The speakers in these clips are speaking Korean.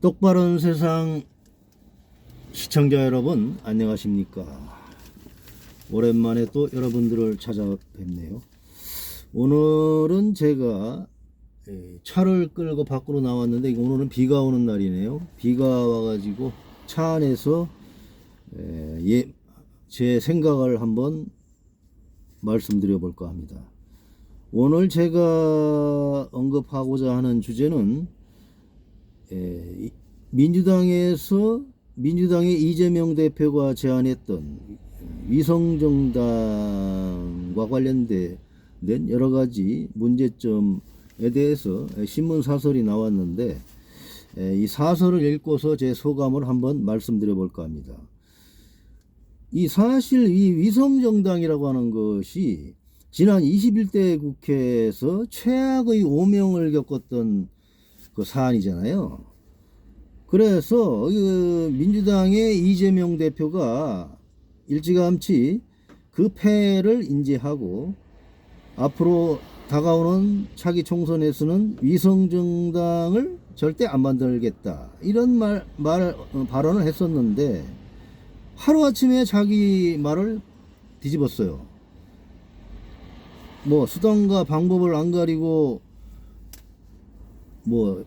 똑바른 세상 시청자 여러분 안녕하십니까? 오랜만에 또 여러분들을 찾아뵙네요. 오늘은 제가 예, 차를 끌고 밖으로 나왔는데 오늘은 비가 오는 날이네요. 비가 와가지고 차 안에서 예, 예, 제 생각을 한번 말씀드려 볼까 합니다. 오늘 제가 언급하고자 하는 주제는 에, 이- 민주당에서 민주당의 이재명 대표가 제안했던 위성정당과 관련된 여러 가지 문제점에 대해서 신문 사설이 나왔는데 에, 이 사설을 읽고서 제 소감을 한번 말씀드려 볼까 합니다. 이 사실 이 위성정당이라고 하는 것이 지난 21대 국회에서 최악의 오명을 겪었던 그 사안이잖아요. 그래서 그 민주당의 이재명 대표가 일찌감치 그 패를 인지하고 앞으로 다가오는 차기 총선에서는 위성정당을 절대 안 만들겠다 이런 말, 말 어, 발언을 했었는데 하루아침에 자기 말을 뒤집었어요. 뭐 수단과 방법을 안 가리고 뭐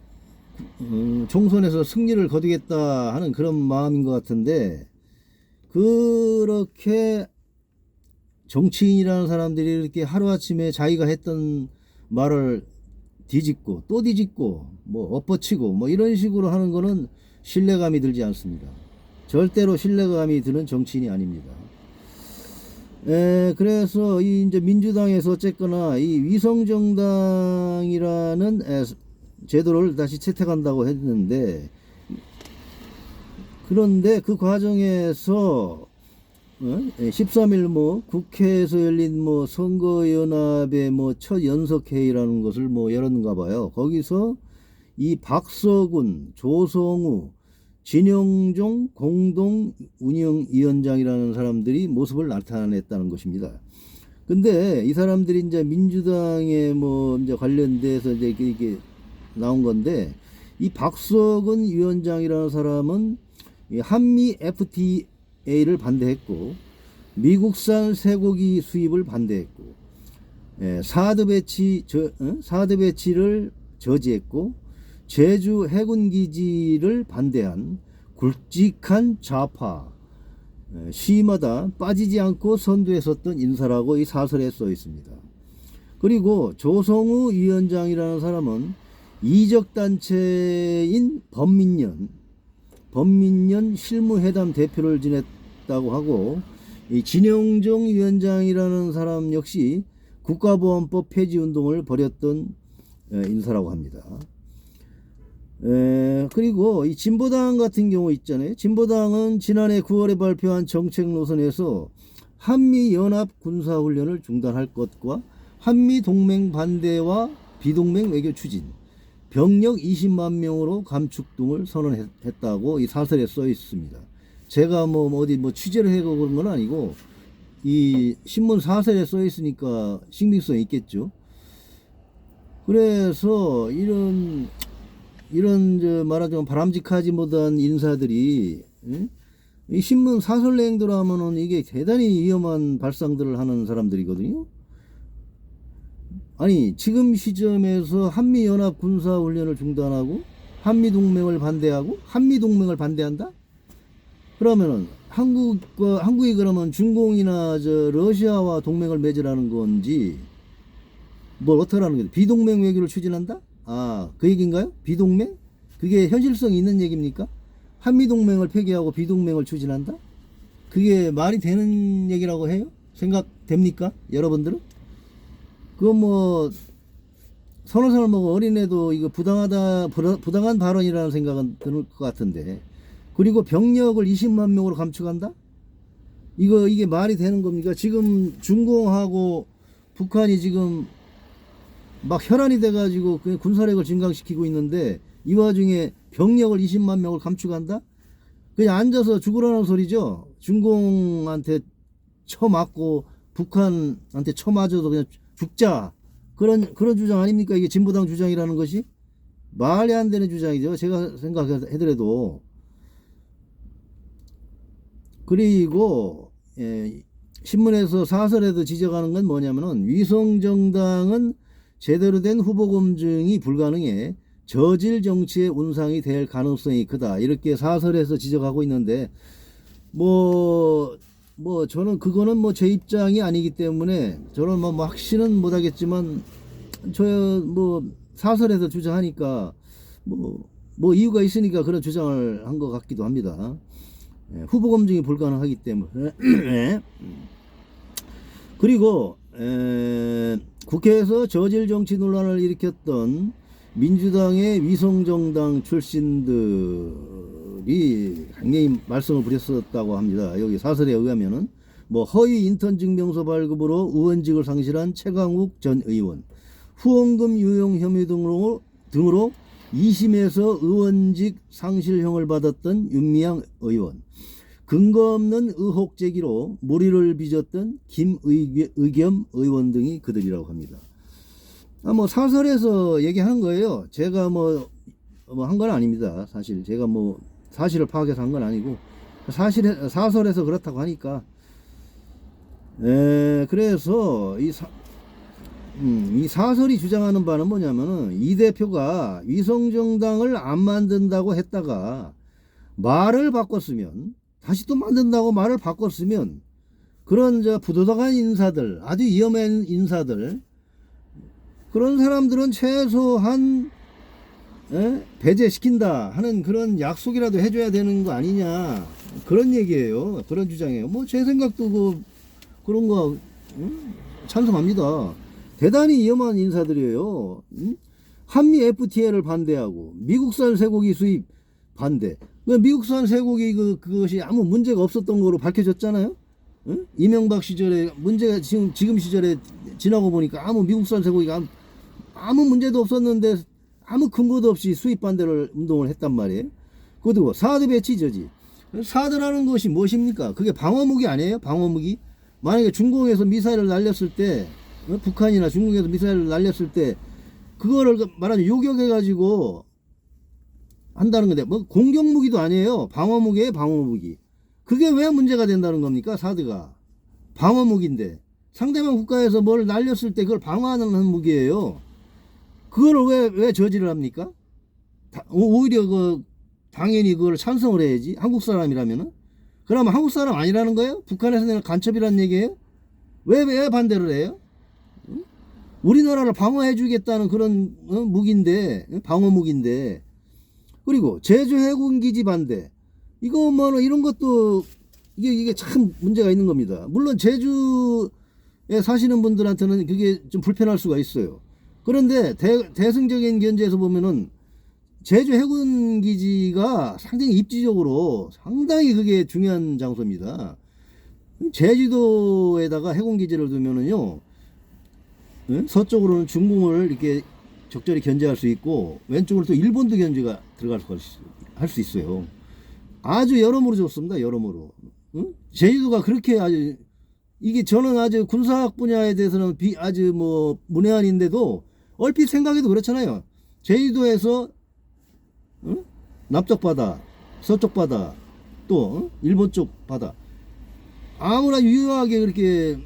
음, 총선에서 승리를 거두겠다 하는 그런 마음인 것 같은데 그렇게 정치인이라는 사람들이 이렇게 하루아침에 자기가 했던 말을 뒤집고 또 뒤집고 뭐 엎어치고 뭐 이런 식으로 하는 거는 신뢰감이 들지 않습니다. 절대로 신뢰감이 드는 정치인이 아닙니다. 에, 그래서 이 이제 민주당에서 어쨌거나 이 위성정당이라는 에, 제도를 다시 채택한다고 했는데 그런데 그 과정에서 어? 13일 뭐 국회에서 열린 뭐 선거연합의 뭐 첫 연석회의라는 것을 뭐 열었는가 봐요. 거기서 이 박서군, 조성우, 진영종 공동 운영위원장이라는 사람들이 모습을 나타냈다는 것입니다. 근데 이 사람들이 이제 민주당에 뭐 이제 관련돼서 이제 이게 나온 건데 이 박석은 위원장이라는 사람은 이 한미 FTA를 반대했고 미국산 쇠고기 수입을 반대했고 예, 사드 배치 저, 어? 사드 배치를 저지했고 제주 해군 기지를 반대한 굵직한 좌파 예, 시마다 빠지지 않고 선두했었던 인사라고 이 사설에 써 있습니다. 그리고 조성우 위원장이라는 사람은 이적 단체인 범민련 범민련 실무회담 대표를 지냈다고 하고 이 진영종 위원장이라는 사람 역시 국가보안법 폐지 운동을 벌였던 에, 인사라고 합니다. 에, 그리고 이 진보당 같은 경우 있잖아요. 진보당은 지난해 9월에 발표한 정책 노선에서 한미 연합 군사 훈련을 중단할 것과 한미 동맹 반대와 비동맹 외교 추진, 병력 20만 명으로 감축 등을 선언했다고 이 사설에 써 있습니다. 제가 뭐 어디 뭐 취재를 해고 그런 건 아니고 이 신문 사설에 써 있으니까 신빙성 있겠죠. 그래서 이런 이런 저 말하자면 바람직하지 못한 인사들이 응? 이 신문 사설 하면은 이게 대단히 위험한 발상들을 하는 사람들이거든요. 아니 지금 시점에서 한미 연합 군사 훈련을 중단하고 한미 동맹을 반대하고 한미 동맹을 반대한다? 그러면은 한국과 한국이 그러면 중공이나 저 러시아와 동맹을 맺으라는 건지 뭘 어떡하라는 거지? 비동맹 외교를 추진한다? 아, 그 얘기인가요? 비동맹? 그게 현실성이 있는 얘기입니까? 한미 동맹을 폐기하고 비동맹을 추진한다? 그게 말이 되는 얘기라고 해요? 생각됩니까? 여러분들은? 그건 뭐, 서너 살 먹은 어린애도 이거 부당하다, 부당한 발언이라는 생각은 드는 것 같은데. 그리고 병력을 20만 명으로 감축한다? 이거, 이게 말이 되는 겁니까? 지금 중공하고 북한이 지금 막 혈안이 돼가지고 그 군사력을 증강시키고 있는데 이 와중에 병력을 20만 명을 감축한다? 그냥 앉아서 죽으라는 소리죠. 중공한테 쳐맞고 북한한테 쳐맞아도 그냥 죽자. 그런 그런 주장 아닙니까? 이게 진보당 주장이라는 것이 말이 안 되는 주장이죠. 제가 생각해더라도 그리고 예, 신문에서 사설에도 지적하는 건 뭐냐면은 위성정당은 제대로 된 후보 검증이 불가능해 저질 정치의 운상이 될 가능성이 크다 이렇게 사설에서 지적하고 있는데 뭐, 뭐, 저는 그거는 뭐 제 입장이 아니기 때문에 저는 뭐, 뭐 확신은 못하겠지만 저 뭐 사설에서 주장하니까 뭐, 뭐 이유가 있으니까 그런 주장을 한 것 같기도 합니다. 예, 후보 검증이 불가능하기 때문에. 예. 그리고 에, 국회에서 저질 정치 논란을 일으켰던 민주당의 위성정당 출신들 이 굉장히 말씀을 부렸었다고 합니다. 여기 사설에 의하면은 뭐 허위 인턴 증명서 발급으로 의원직을 상실한 최강욱 전 의원, 후원금 유용 혐의 등으로 등으로 2심에서 의원직 상실형을 받았던 윤미향 의원, 근거 없는 의혹 제기로 무리를 빚었던 김의겸 의원 등이 그들이라고 합니다. 아, 뭐 사설에서 얘기하는 거예요. 제가 뭐 뭐 한 건 아닙니다. 사실 제가 뭐 사실을 파악해서 한 건 아니고 사실 사설에서 그렇다고 하니까. 에, 그래서 이, 사, 음, 이 사설이 주장하는 바는 뭐냐면은 이 대표가 위성정당을 안 만든다고 했다가 말을 바꿨으면 다시 또 만든다고 말을 바꿨으면 그런 저 부도덕한 인사들 아주 위험한 인사들 그런 사람들은 최소한 에? 배제시킨다 하는 그런 약속이라도 해줘야 되는 거 아니냐 그런 얘기예요 그런 주장이에요 뭐 제 생각도 그 그런 거 음? 찬성합니다 대단히 위험한 인사들이에요 음? 한미 FTA를 반대하고 미국산 쇠고기 수입 반대 그 미국산 쇠고기 그 그것이 아무 문제가 없었던 거로 밝혀졌잖아요 응? 이명박 시절에 문제가 지금 지금 시절에 지나고 보니까 아무 미국산 쇠고기가 아무, 아무 문제도 없었는데 아무 근거도 없이 수입 반대를 운동을 했단 말이에요. 그리고 사드 배치 저지. 사드라는 것이 무엇입니까? 그게 방어무기 아니에요? 방어무기? 만약에 중공에서 미사일을 날렸을 때 어? 북한이나 중국에서 미사일을 날렸을 때 그거를 그 말하자면 요격해 가지고 한다는 건데 뭐 공격 무기도 아니에요. 방어 무기에 방어 무기. 그게 왜 문제가 된다는 겁니까? 사드가 방어 무기인데 상대방 국가에서 뭘 날렸을 때 그걸 방어하는 무기예요. 그걸 왜 왜 저지를 합니까? 다- 오히려 그 당연히 그걸 찬성을 해야지 한국 사람이라면은 그러면 한국 사람 아니라는 거예요? 북한에서는 간첩이라는 얘기예요? 왜 왜 반대를 해요? 응? 우리나라를 방어해 주겠다는 그런 어, 무기인데 어? 방어 무기인데 그리고 제주 해군기지 반대. 이거 뭐 이런 것도 이게 이게 참 문제가 있는 겁니다. 물론 제주에 사시는 분들한테는 그게 좀 불편할 수가 있어요. 그런데 대, 대승적인 견제에서 보면은 제주 해군 기지가 상당히 입지적으로 상당히 그게 중요한 장소입니다. 제주도에다가 해군 기지를 두면은요, 응? 서쪽으로는 중공을 이렇게 적절히 견제할 수 있고 왼쪽으로 또 일본도 견제가 들어갈 수 있어요. 아주 여러모로 좋습니다. 여러모로. 응? 제주도가 그렇게 아주 이게 저는 아주 군사학 분야에 대해서는 비, 아주 뭐 문외한인데도 얼핏 생각해도 그렇잖아요. 제주도에서 응? 남쪽 바다, 서쪽 바다, 또 응? 일본 쪽 바다 아무나 유효하게 그렇게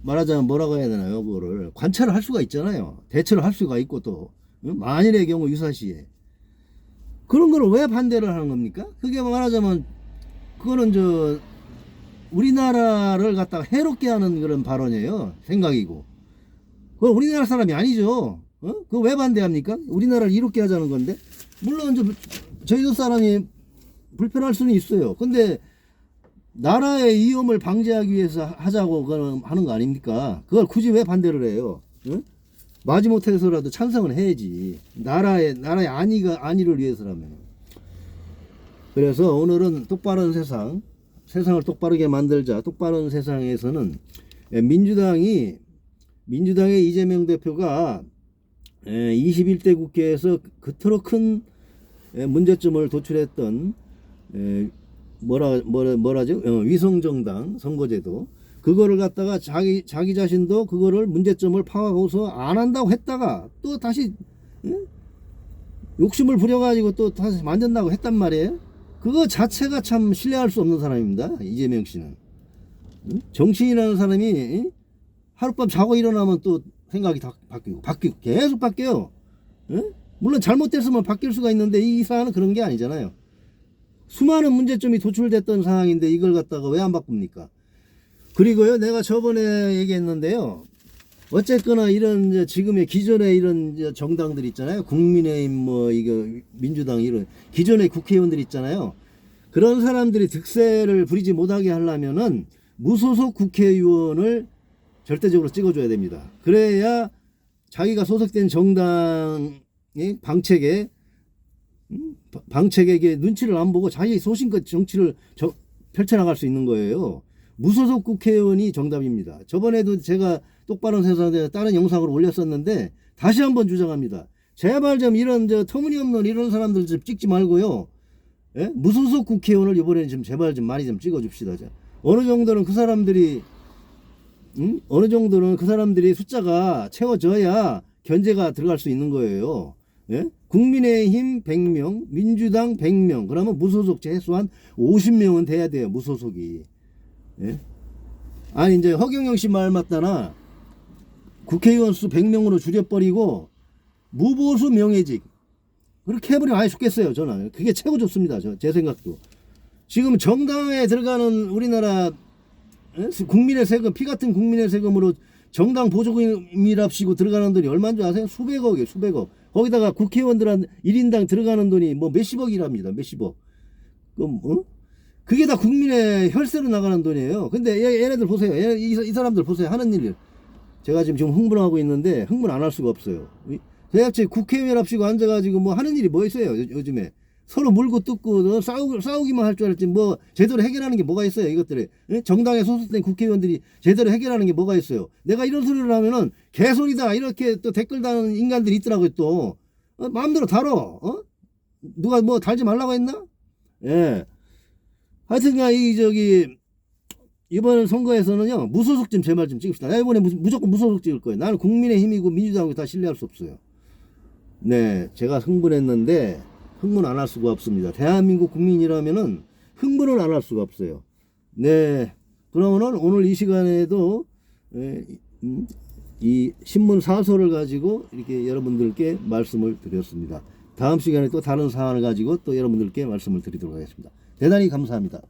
말하자면 뭐라고 해야 되나요? 그거를 관찰을 할 수가 있잖아요. 대처를 할 수가 있고 또 응? 만일의 경우 유사시에 그런 거를 왜 반대를 하는 겁니까? 그게 말하자면 그거는 저 우리나라를 갖다가 해롭게 하는 그런 발언이에요. 생각이고. 그건 우리나라 사람이 아니죠. 어? 그거 왜 반대합니까? 우리나라를 이롭게 하자는 건데. 물론 저 저희도 사람이 불편할 수는 있어요. 근데 나라의 위험을 방지하기 위해서 하자고 하는 거 아닙니까? 그걸 굳이 왜 반대를 해요? 응? 마지못해서라도 찬성을 해야지. 나라의 나라의 안위가 안위를 위해서라면. 그래서 오늘은 똑바른 세상, 세상을 똑바르게 만들자. 똑바른 세상에서는 예, 민주당이 민주당의 이재명 대표가 21대 국회에서 그토록 큰 예, 문제점을 도출했던 에, 뭐라 뭐라 뭐라죠? 어, 위성 정당 선거제도 그거를 갖다가 자기 자기 자신도 그거를 문제점을 파악하고서 안 한다고 했다가 또 다시 응? 욕심을 부려가지고 또 다시 만든다고 했단 말이에요. 그거 자체가 참 신뢰할 수 없는 사람입니다. 이재명 씨는. 응? 정치인이라는 사람이 응? 하룻밤 자고 일어나면 또 생각이 다 바뀌고 바뀌고 계속 바뀌어요. 응? 물론 잘못됐으면 바뀔 수가 있는데 이 사안은 그런 게 아니잖아요. 수많은 문제점이 도출됐던 상황인데 이걸 갖다가 왜 안 바꿉니까? 그리고요, 내가 저번에 얘기했는데요. 어쨌거나 이런 지금의 기존의 이런 정당들 있잖아요. 국민의힘 뭐 이거 민주당 이런 기존의 국회의원들 있잖아요. 그런 사람들이 득세를 부리지 못하게 하려면은 무소속 국회의원을 절대적으로 찍어줘야 됩니다. 그래야 자기가 소속된 정당의 방책에 음? 바- 방책에게 눈치를 안 보고 자기 소신껏 정치를 저- 펼쳐나갈 수 있는 거예요. 무소속 국회의원이 정답입니다. 저번에도 제가 똑바른 세상에 다른 영상으로 올렸었는데 다시 한번 주장합니다. 제발 좀 이런 저 터무니없는 이런 사람들 좀 찍지 말고요. 예? 무소속 국회의원을 이번에는 좀 제발 좀 많이 좀 찍어줍시다. 자, 어느 정도는 그 사람들이 음? 어느 정도는 그 사람들이 숫자가 채워져야 견제가 들어갈 수 있는 거예요. 예? 국민의힘 100명, 민주당 100명, 그러면 무소속 최소한 50명은 돼야 돼요, 무소속이. 예? 아니, 이제 허경영 씨 말 맞다나 국회의원 수 100명으로 줄여버리고 무보수 명예직. 그렇게 해버리면 아예 죽겠어요, 저는. 그게 최고 좋습니다, 저, 제 생각도. 지금 정당에 들어가는 우리나라 예? 국민의 세금, 피 같은 국민의 세금으로 정당 보조금이랍시고 들어가는 돈이 얼마인 줄 아세요? 수백억이에요, 수백억. 거기다가 국회의원들한 1인당 들어가는 돈이 뭐 몇십억이랍니다, 몇십억. 그럼, 어? 그게 다 국민의 혈세로 나가는 돈이에요. 근데 얘, 얘네들 보세요. 얘, 이, 이 사람들 보세요. 하는 일. 제가 지금 좀 흥분하고 있는데 흥분 안 할 수가 없어요. 이- 도대체 국회의원합시고 앉아가지고 뭐 하는 일이 뭐 있어요, 요, 요즘에. 서로 물고 뜯고 어, 싸우, 싸우기만 할 줄 알았지 뭐 제대로 해결하는 게 뭐가 있어요 이것들이 예? 정당에 소속된 국회의원들이 제대로 해결하는 게 뭐가 있어요? 내가 이런 소리를 하면은 개소리다 이렇게 또 댓글 다는 인간들이 있더라고요 또. 어, 마음대로 다뤄 어? 누가 뭐 달지 말라고 했나? 예. 하여튼간 이 저기 이번 선거에서는요 무소속 좀 제발 좀 찍읍시다. 나 이번에 무, 무조건 무소속 찍을 거예요. 나는 국민의 힘이고 민주당이고 다 신뢰할 수 없어요. 네 제가 흥분했는데 흥분 안 할 수가 없습니다. 대한민국 국민이라면은 흥분을 안 할 수가 없어요. 네. 그러면은 오늘 이 시간에도 에, 음, 이 신문 사설을 가지고 이렇게 여러분들께 말씀을 드렸습니다. 다음 시간에 또 다른 사안을 가지고 또 여러분들께 말씀을 드리도록 하겠습니다. 대단히 감사합니다.